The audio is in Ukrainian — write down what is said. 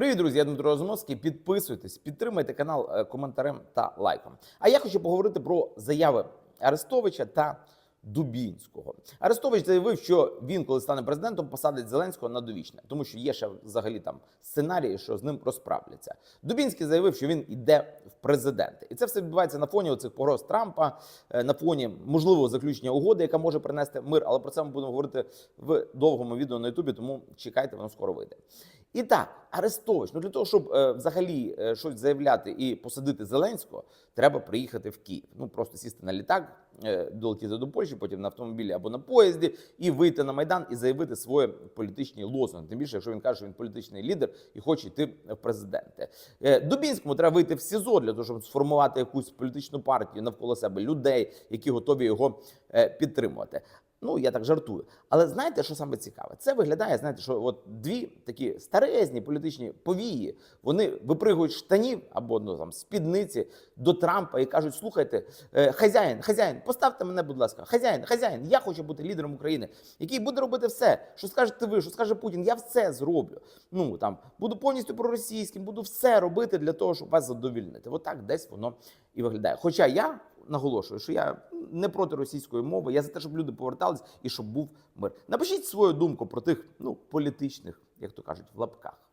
Привіт, друзі! Я Дмитро Розумовський. Підписуйтесь, підтримайте канал е, коментарем та лайком. А я хочу поговорити про заяви Арестовича та Дубінського. Арестович заявив, що він, коли стане президентом, посадить Зеленського на довічне, тому що є ще взагалі там сценарії, що з ним розправляться. Дубінський заявив, що він йде в президенти, і це все відбувається на фоні оцих погроз Трампа, е, на фоні можливого заключення угоди, яка може принести мир. Але про це ми будемо говорити в довгому відео на Ютубі, тому чекайте, воно скоро вийде. І так, Арестович, ну для того, щоб е, взагалі е, щось заявляти і посадити Зеленського, треба приїхати в Київ. Ну просто сісти на літак, е, долетіти до Польщі, потім на автомобілі або на поїзді, і вийти на майдан і заявити свої політичні лозунги. Тим більше, якщо він каже, що він політичний лідер і хоче йти в президенти. Е, Дубінському треба вийти в СІЗО для того, щоб сформувати якусь політичну партію навколо себе людей, які готові його е, підтримувати. Ну, я так жартую. Але знаєте, що саме цікаве? Це виглядає, знаєте, що от дві такі старезні політичні повії, вони випригують штанів або ну, там, спідниці до Трампа і кажуть: слухайте, е, хазяїн, хазяїн, поставте мене, будь ласка, хазяїн, хазяїн, я хочу бути лідером України, який буде робити все, що скажете ви, що скаже Путін, я все зроблю. Ну там буду повністю проросійським, буду все робити для того, щоб вас задовільнити. Отак десь воно і виглядає. Хоча я наголошую, що я не проти російської мови. Я за те, щоб люди повертались і щоб був мир. Напишіть свою думку про тих ну політичних, як то кажуть, в лапках.